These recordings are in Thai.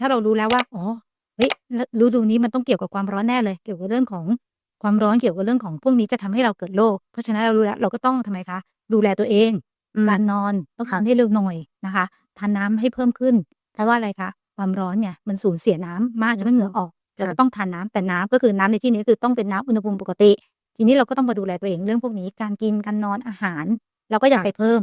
ถ้าเรารู้แล้วว่าอ๋อเฮ้ยฤฤดูนี้มันต้องเกี่ยวกับความร้อนแน่เลย เกี่ยวกับเรื่องของความร้อนเกี่ยวกับเรื่องของพวกนี้จะทำให้เราเกิดโรคเพราะฉะนั้นเรารู้แล้วเราก็ต้องทำไมคะ ดูแลตัวเองอืมการนอนต้องทานให้เร็วหน่อยนะคะทานน้ำให้เพิ่มขึ้นเพราะว่าอะไรคะความร้อนเนี่ยมันสูญเสียน้ำมากจนไม่เหงื่อออกเราก็ต้องทานน้ำแต่น้ำก็คือน้ำในที่นี้คือต้องเป็นน้ำอุณหภูมิปกติ ทีนี้เราก็ต้องมาดูแลตัวเองเรื่องพวกนี้การกินการนอนอาหาร เราก็อย่าค่ะไปเพิ่ม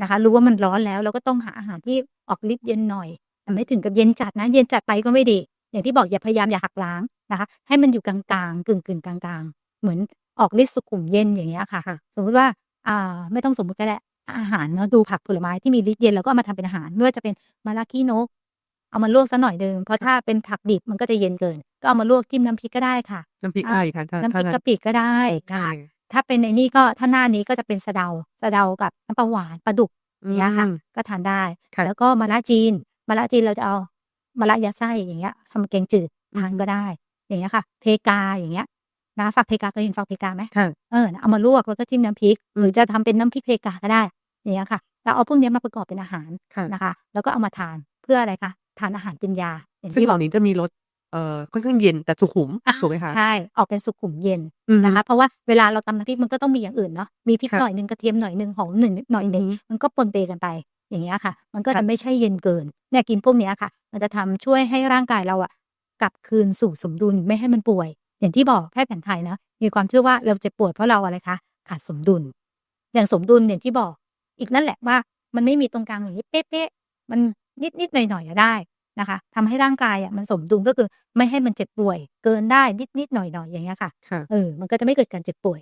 นะคะ รู้ว่ามันร้อนแล้วเราก็ต้องหาอาหารที่ออกฤทธิ์เย็นหน่อยแต่ ไม่ถึงกับเย็นจัดนะ เย็นจัดไปก็ไม่ดี อย่างที่บอกอย่าพยายามอย่าหักล้างนะคะ ให้มันอยู่กลางๆกึ่งกึ่งๆกลางๆ เหมือนออกฤทธิ์สุขุมเย็นอย่างเงี้ยค่ะค่ะ สมมติว่าอ่าไม่ต้องสมมติก็ได้อาหารเนาะดูผักผลไม้ที่มีฤทธิ์เย็นเราก็เอามาทำเป็นอาหารไม่ว่าจะเป็นมะระขี้นก เอามาลวกสักหน่อยหนึ่งเพราะถ้าเป็นผักดิบมันก็จะเย็นเกิน ก็เอามาลวกจิ้มน้ำพริกก็ได้ค่ะน้ำพริกอะอะไรคะถ้าน้ำพริกถ้ากะปิก็ได้ใช่ค่ะถ้าเป็นในนี่ก็ถ้าหน้านี้ก็จะเป็นสะเดาสะเดากับน้ำปลาหวานปลาดุกอือย่างเงี้ยค่ะมก็ทานได้ค่ะแล้วก็มะระจีน มะระจีนเราจะเอามะระยาไส้อย่างเงี้ยทำแกงจืดทานก็ได้ อย่างเงี้ยค่ะ เพกาอย่างเงี้ยนะฝักเพกาเคยเห็นฝักเพกาไหมค่ะเออเอามาลวกแล้วก็จิ้มน้ำพริก หรือจะทำเป็นน้ำพริกเพกาก็ได้อย่างเงี้ยค่ะแล้วเอาพวกเนี้ยมาประกอบเป็นอาหารค่ะนะคะ แล้วก็เอามาทานเพื่ออะไรคะทานอาหารเป็นยาอย่างซึ่งที่เหบอล่ากนี้จะมีรสเอ่อค่อนข้างเย็นแต่สุขุมอะถูกไหมคะใช่ออกเป็นสุขุมเย็นอืมนะคะเพราะว่าเวลาเราตำน้ำพริกมันก็ต้องมีอย่างอื่นเนาะมีพริกค่ะหน่อยหนึ่งกระเทียมหน่อยหนึ่งหอมหนึ่งหน่อยหนึ่งอืมมันก็ปนเปกันไป อย่างเงี้ยค่ะ มันก็ค่ะจะไม่ใช่เย็นเกินเนี่ยกินพวกเนี้ยค่ะ มันจะทำช่วยให้ร่างกายเราอะกลับคืนสู่สมดุลไม่ให้มันป่วย อย่างที่บอกแพทย์แผนไทยนะมีความเชื่อว่าเราเจ็บป่วยเพราะเราอะไรคะขาดสมดุล อย่างสมดุลอย่างที่บอก อีกนั่นแหละว่ามันไม่มีตรงกลางอย่างนี้เป๊ะๆมันนิดนิดๆหน่อยหน่อยๆอะได้นะคะทำให้ร่างกายอะมันสมดุลก็คือไม่ให้มันเจ็บป่วย เกินได้นิดนิดๆหน่อยหน่อยๆอย่างเงี้ยค่ะค่ะเออมันก็จะไม่เกิดการเจ็บป่วย